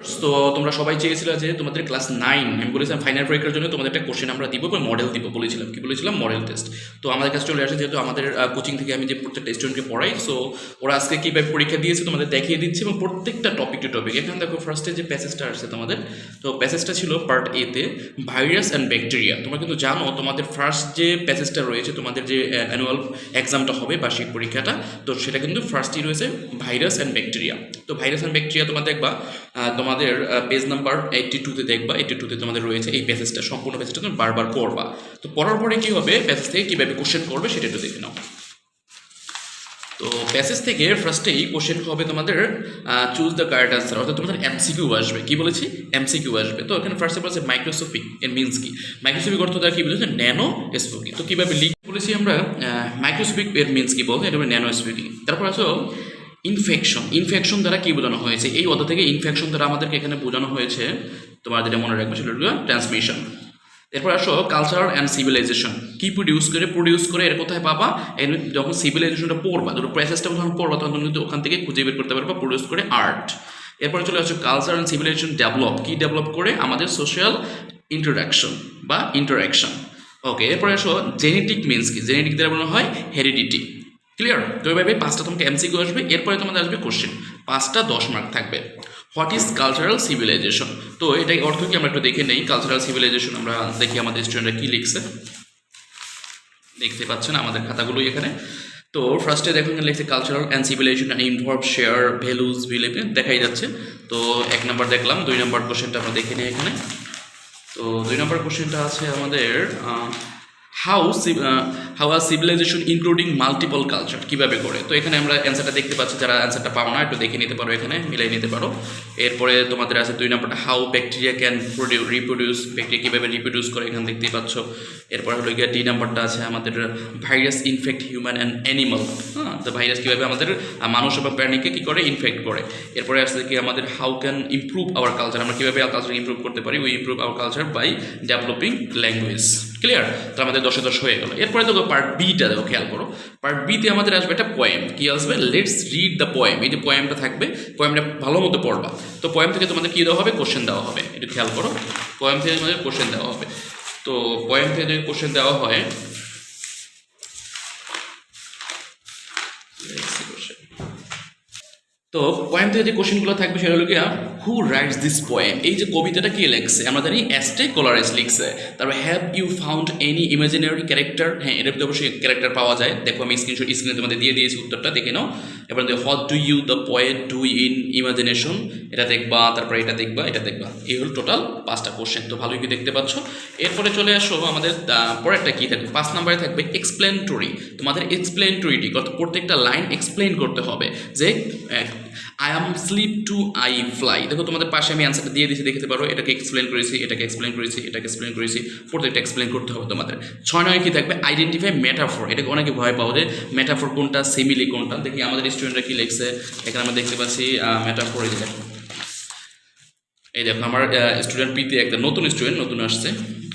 তো তোমরা সবাই চেয়েছিলে যে তোমাদের ক্লাস নাইন আমি বলেছিলাম ফাইনাল পরীক্ষার জন্য তোমাদের একটা কোশ্চেন আমরা দিব এবং মডেল দিব বলেছিলাম। কি বলেছিলাম? মডেল টেস্ট তো আমাদের কাছে চলে আসে যেহেতু আমাদের কোচিং থেকে আমি যে প্রত্যেকটা স্টুডেন্টকে পড়াই সো ওরা আজকে কীভাবে পরীক্ষা দিয়েছে তোমাদের দেখিয়ে দিচ্ছে এবং প্রত্যেকটা টপিক টু টপিক এখানে দেখো ফার্স্টে যে প্যাসেজটা আসছে তোমাদের তো প্যাসেজটা ছিল পার্ট এতে ভাইরাস অ্যান্ড ব্যাকটেরিয়া তোমরা কিন্তু জানো তোমাদের ফার্স্ট যে প্যাসেজটা রয়েছে তোমাদের যে অ্যানুয়াল এক্সামটা হবে বার্ষিক পরীক্ষাটা তো সেটা কিন্তু ফার্স্টই রয়েছে ভাইরাস অ্যান্ড ব্যাকটেরিয়া তো ভাইরাস অ্যান্ড ব্যাকটেরিয়া তোমরা দেখবা আহ, তোমাদের পেজ নাম্বার এইটটি টুতে দেখবা এইটটি টুতে তোমাদের রয়েছে এই প্যাসেজটা সম্পূর্ণ প্যাসেজটা তুমি বারবার পড়বা। তো পড়ার পরে কী হবে প্যাসেজ থেকে কীভাবে কোশ্চেন করবে সেটা একটু দেখে নাও। তো প্যাসেজ থেকে ফার্স্টেই কোশ্চেন হবে তোমাদের চুজ দ্য কারেক্ট আনসার অর্থাৎ তোমাদের এমসিকিউ আসবে। কি বলেছি? এমসিকিউ আসবে। তো এখানে ফার্স্টে বলছে মাইক্রোস্কোপিক এর মিনস কি? মাইক্রোস্কোপিক অর্থ দ্বারা কি বলেছে? ন্যানো স্পোকি তো কীভাবে লিখ বলেছি আমরা মাইক্রোস্কোপিক এর মিনস কি বলতে এটা ন্যানো স্পোকি তারপর আসো ইনফেকশন ইনফেকশন দ্বারা কি বোঝানো হয়েছে? এই অধ্যায় থেকে ইনফেকশন দ্বারা আমাদেরকে এখানে বোঝানো হয়েছে। তোমার যেটা মনে রাখবে সেটা হলো ট্রান্সমিশন এরপর আসো কালচারাল অ্যান্ড সিভিলাইজেশন কি প্রডিউস করে? প্রডিউস করে এর কোথায় পাবা? যখন সিভিলাইজেশনটা পড়বা দুটো প্রসেসটা যখন পড়বা, তখন কিন্তু ওখান থেকে খুঁজে বের করতে পারবা প্রডিউস করে আর্ট এরপরে চলে আসো কালচার অ্যান্ড সিভিলাইজেশন ডেভেলপ কি ডেভেলপ করে? আমাদের সোশ্যাল ইন্টারাকশন বা ইন্টারাকশন ওকে এরপরে আসো জেনেটিক মিনস কি? জেনেটিক দ্বারা বলা হয় হেরিডিটি ক্লিয়ার তো এভাবে পাঁচটা তোমাকে এমসিকিউ আসবে, এরপরে তোমাদের আসবে কোশ্চেন পাঁচটা দশ মার্ক থাকবে। হোয়াট ইজ কালচারাল সিভিলাইজেশন তো এটাই অর্থ কি আমরা একটু দেখে নেই। কালচারাল সিভিলাইজেশন আমরা দেখি আমাদের স্টুডেন্টরা কী লিখছে। দেখতে পাচ্ছেন আমাদের খাতাগুলোই এখানে। তো ফার্স্টে দেখুন এখানে লিখছে cultural and civilisation involve share values believe দেখাই যাচ্ছে। তো এক নম্বর দেখলাম, দুই নম্বর কোশ্চেনটা আমরা দেখে নিই এখানে। তো দুই নম্বর কোশ্চেনটা আছে আমাদের how how are civilisation including multiple culture কীভাবে করে তো এখানে আমরা অ্যান্সারটা দেখতে পাচ্ছি, যারা অ্যান্সারটা পাও না, একটু দেখে নিতে পারো এখানে, মিলাই নিতে পারো। এরপরে তোমাদের আছে দুই নম্বরটা how bacteria can produce reproduce bacteria কীভাবে রিপ্রোডিউস করে এখানে দেখতেই পাচ্ছ। এরপর হলো গিয়ে ডি নাম্বারটা আছে আমাদের virus infect human and animal হ্যাঁ তো ভাইরাস কীভাবে আমাদের মানুষ এবং প্রাণীকে কী করে? ইনফেক্ট করে। এরপরে আসছে কি আমাদের how can improve our culture আমরা কীভাবে কালচার ইমপ্রুভ করতে পারি? We improve our culture by developing language clear তাহলে আমাদের দশে দশ হয়ে গেল। এরপরে দেখো পার্ট বিটা দেখো, খেয়াল করো। পার্ট বিতে আমাদের আসবে একটা পয়েম কি আসবে? লেটস রিড দ্য পয়েম এই যে পয়েমটা থাকবে পয়েমটা ভালো মতো পড়বা। তো পয়েম থেকে তোমাদের কী দেওয়া হবে? কোশ্চেন দেওয়া হবে। একটু খেয়াল করো। পয়েম থেকে তোমাদের কোশ্চেন দেওয়া হবে। তো পয়েম থেকে যদি কোশ্চেন দেওয়া হয় তো পোয়েম থেকে যে কোশ্চেনগুলো থাকবে সেটা হলো গিয়া হু রাইটস দিস পোয়েম এই যে কবিতাটা কে লিখছে? আমরা জানি অ্যাস্টে কলারেস লিখছে। তারপর have you found any imaginary character হ্যাঁ এটার ভিতরে অবশ্যই ক্যারেক্টার পাওয়া যায়। দেখো, আমি স্ক্রিনশট স্ক্রিনে তোমাদের দিয়ে দিয়েছি উত্তরটা, দেখে নাও। এবার what do you the poet do in imagination এটা দেখবা, তারপরে এটা দেখবা এটা দেখবা। এই হলো টোটাল পাঁচটা কোশ্চেন তো ভালোই কি দেখতে পাচ্ছ। এরপরে চলে আসো আমাদের পরেরটা কী থাকবে? পাঁচ নম্বরে থাকবে এক্সপ্লেনটরি তোমাদের এক্সপ্লেনটরিটি প্রত্যেকটা লাইন এক্সপ্লেন করতে হবে যে I am sleep to I fly দেখো, তোমাদের পাশে আমি অ্যান্সারটা দিয়ে দিয়েছি, দেখতে পারো, এটাকে এক্সপ্লেন করেছি, এটাকে এক্সপ্লেন করেছি, এটাকে এক্সপ্লেন করেছি প্রত্যেকটা এক্সপ্লেন করতে হবে তোমাদের। ছয় নয় কি থাকবে? আইডেন্টিফাই মেটাফোর এটাকে অনেকে ভয় পাও যে মেটাফোর কোনটা? সিমিলি কোনটা? দেখি আমাদের স্টুডেন্টরা কি লিখছে। এখানে আমরা দেখতে পাচ্ছি মেটাফোর এই দেখো। এই দেখো, আমার স্টুডেন্ট পিতে একটা নতুন স্টুডেন্ট নতুন আসছে।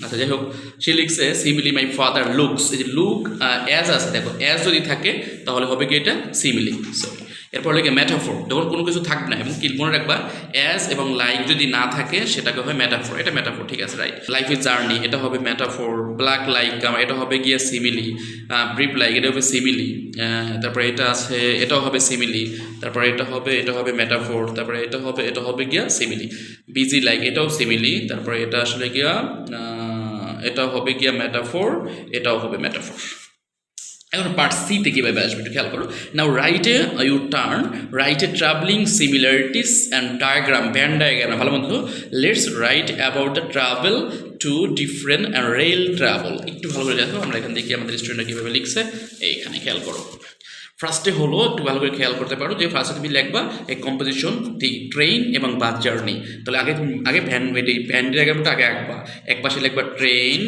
আচ্ছা যাই হোক, সে লিখছে সিমিলি মাই ফাদার লুকস এই যে লুক অ্যাজ আছে, দেখো অ্যাজ যদি থাকে, তাহলে হবে কি এটা? সিমিলি সরি এরপর লিখে ম্যাটাফোর যখন কোনো কিছু থাকবে না। এবং কি, মনে রাখবা অ্যাজ এবং লাইক যদি না থাকে, সেটাকে হয় ম্যাটাফোর এটা ম্যাটাফোর ঠিক আছে রাইট লাইফ ইজ জার্নি এটা হবে ম্যাটাফোর ব্ল্যাক লাইক এটা হবে গিয়ে সিমিলি ব্রিপ লাইক এটা হবে সিমিলি তারপরে এটা আছে, এটাও হবে সিমিলি তারপরে এটা হবে এটা হবে মেটাফোর তারপরে এটা হবে এটা হবে গিয়া সিমিলি বিজি লাইক এটাও সিমিলি তারপরে এটা আসলে গিয়া এটাও হবে গিয়া মেটাফোর এটাও হবে মেটাফোর এখন পার্ট সিতে কীভাবে আসবে একটু খেয়াল করো। নাও রাইটে ইউ টার্ন রাইটে travelling similarities and diagram Venn diagram ভালো মতো let's write about the travel to different and rail travel একটু ভালো করে দেখো, আমরা এখান থেকে আমাদের স্টুডেন্টরা কীভাবে লিখছে, এইখানে খেয়াল করো। ফার্স্টে হলো, একটু ভালো করে খেয়াল করতে পারো যে ফার্স্টে তুমি লিখবা এই কম্পোজিশন দি ট্রেন এবং বাস জার্নি তাহলে আগে আগে ভ্যান ভ্যান ডায়াগ্রামটা আগে আঁকবা। এক পাশে লিখবা ট্রেন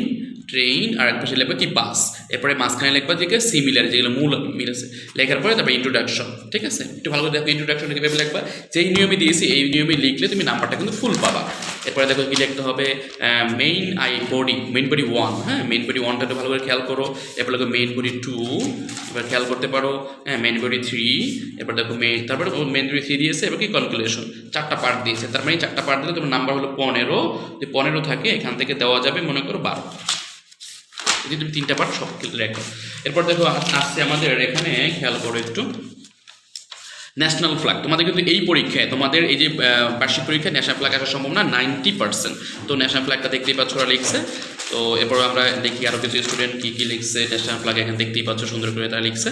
ট্রেন আর এক পাশে লিখবা কি বাস এরপরে মাঝখানে লিখবা যে সিমিলার যেগুলো মূল মিল আছে। লেখার পরে তারপরে ইন্ট্রোডাকশন ঠিক আছে? একটু ভালো করে দেখো ইন্ট্রোডাকশন কীভাবে লিখবা। যেই নিয়মে দিয়েছি, এই নিয়মে লিখলে তুমি নাম্বারটা কিন্তু ফুল পাবা। এরপরে দেখো কি লিখতে হবে main I body main body one হ্যাঁ? মেইন বডি ওয়ানটা একটু ভালো করে খেয়াল করো। এরপর দেখো মেইন বডি টু এবার খেয়াল করতে পারো। হ্যাঁ মেইন বডি থ্রি এরপর দেখো মেইন তারপরে মেইন বডি থ্রি দিয়েছে, এবার কি ক্যালকুলেশন চারটা পার্ট দিয়েছে। তার মানে চারটা পার্ট দিলে তোমার নাম্বার হলো পনেরো। যে পনেরো থাকে, এখান থেকে দেওয়া যাবে, মনে করো বারো। যদি তুমি তিনটা পার্ট সব রেখো এরপর দেখো আসছে আমাদের এখানে, খেয়াল করো একটু ন্যাশনাল ফ্ল্যাগ তোমাদের কিন্তু এই পরীক্ষায়, তোমাদের এই যে বার্ষিক পরীক্ষায় ন্যাশনাল ফ্ল্যাগ আসার সম্ভব না নাইনটি পার্সেন্ট তো ন্যাশনাল ফ্ল্যাগটা দেখতেই পাচ্ছ ওরা লিখছে। তো এরপর আমরা দেখি আরও কিছু স্টুডেন্ট কী কী লিখছে ন্যাশনাল ফ্ল্যাগ এখানে দেখতেই পাচ্ছ সুন্দর করে তারা লিখছে।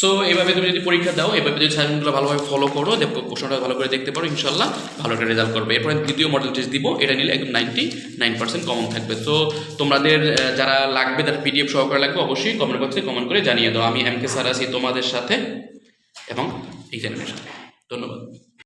সো এভাবে তুমি যদি পরীক্ষা দাও, এভাবে যদি সাজেশনগুলো ভালোভাবে ফলো করো প্রশ্নটা ভালো করে দেখতে পারো ইনশাল্লাহ ভালো একটা রেজাল্ট করবে। এরপরে দ্বিতীয় মডেল টেস্ট দিব, এটা নিলে একদম নাইনটি নাইন পার্সেন্ট কমন থাকবে। তো তোমাদের যারা লাগবে তার পিডিএফ সহকারে লাগবে, অবশ্যই কমেন্ট বক্সে কমেন্ট করে জানিয়ে দাও। আমি এম কে স্যার আছি তোমাদের সাথে এবং এক্সামিনের সাথে। ধন্যবাদ।